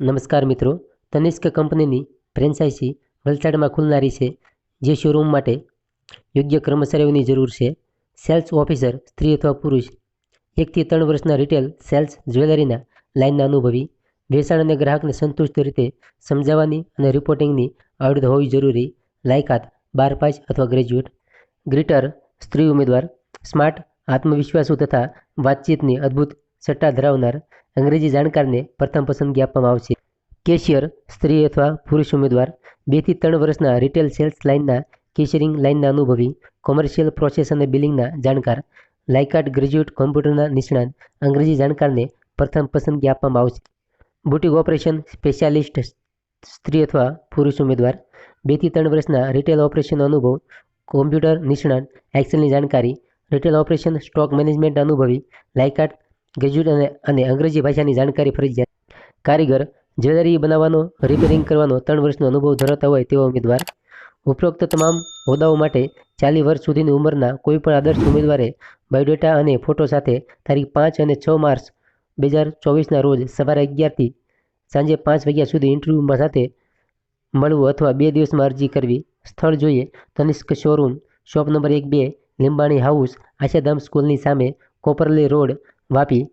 નમસ્કાર મિત્રો, તનિષ્ક કંપનીની ફ્રેન્ચાઇઝી વલસાડમાં ખુલનારી છે, જે શોરૂમ માટે યોગ્ય કર્મચારીઓની જરૂર છે. સેલ્સ ઓફિસર સ્ત્રી અથવા પુરુષ, એકથી ત્રણ વર્ષના રિટેલ સેલ્સ જ્વેલરીના લાઇનના અનુભવી, વેચાણ અને ગ્રાહકને સંતુષ્ટ રીતે સમજાવવાની અને રિપોર્ટિંગની આવડત હોવી જરૂરી. લાયકાત બાર પાસ અથવા ગ્રેજ્યુએટ ગ્રીટર સ્ત્રી ઉમેદવાર. સ્માર્ટ આત્મવિશ્વાસુ તથા વાતચીતની અદ્ભુત સટ્ટા ધરાવનાર અંગ્રેજી જાણકારને પ્રથમ પસંદગી આપવામાં આવશે. કેશિયર, સ્ત્રી અથવા પુરુષ ઉમેદવાર બેથી ત્રણ વર્ષના રિટેલ સેલ્સ લાઇનના કેશિયરિંગ લાઇનના અનુભવી કોમર્શિયલ પ્રોસેસ અને બિલિંગના જાણકાર લાયકાત ગ્રેજ્યુએટ કોમ્પ્યુટરના નિષ્ણાત અંગ્રેજી જાણકારને પ્રથમ પસંદગી આપવામાં આવશે. બુટિક ઓપરેશન સ્પેશિયાલિસ્ટ સ્ત્રી અથવા પુરુષ ઉમેદવાર બેથી ત્રણ વર્ષના રિટેલ ઓપરેશન અનુભવ કોમ્પ્યુટર નિષ્ણાત એક્સેલની જાણકારી રિટેલ ઓપરેશન સ્ટોક મેનેજમેન્ટ અનુભવી લાયકાત ગ્રેજ્યુએટ અને અંગ્રેજી ભાષાની જાણકારી ફરજિયાત કારીગર, જ્વેલરી બનાવવાનો રિપેરિંગ કરવાનો ત્રણ વર્ષનો અનુભવ ધરાવતા હોય તેવા ઉમેદવાર. ઉપરોક્ત તમામ હોદ્દાઓ માટે ચાલીસ વર્ષ સુધીની ઉંમરના કોઈપણ આદર્શ ઉમેદવારે બાયોડેટા અને ફોટો સાથે તારીખ પાંચ અને છ માર્ચ બે હજાર ચોવીસના રોજ સવારે અગિયારથી સાંજે પાંચ વાગ્યા સુધી ઇન્ટરવ્યૂ સાથે મળવું અથવા બે દિવસમાં અરજી કરવી. સ્થળ જોઈએ તનિષ્ક શોરૂમ શોપ નંબર એક બે, લીંબાણી હાઉસ આશાધામ સ્કૂલની સામે કોપરલી રોડ Vapi.